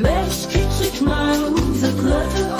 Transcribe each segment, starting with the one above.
Mesh küçük mal, the clutter.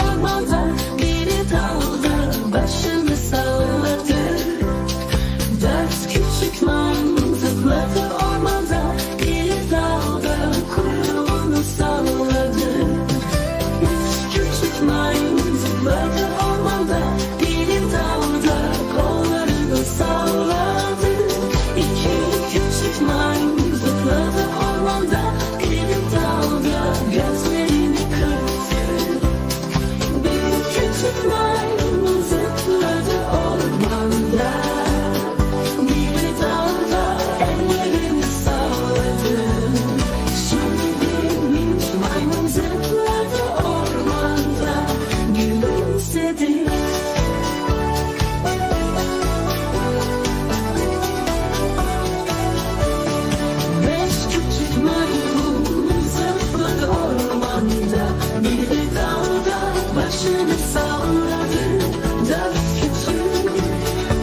Biri dalda başını salladı Dört küçük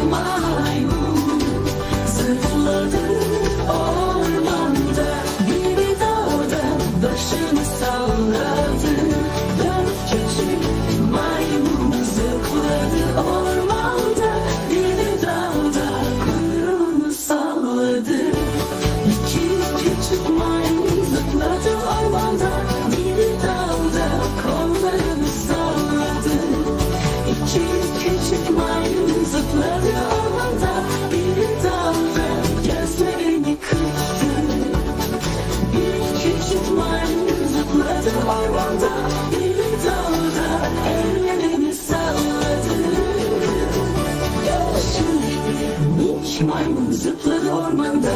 maymun Zırladı Orman, Murat'ın ormanda Deli dağda, ellerimi salladı Yavaşın, ilk maymun zıpladı ormanda.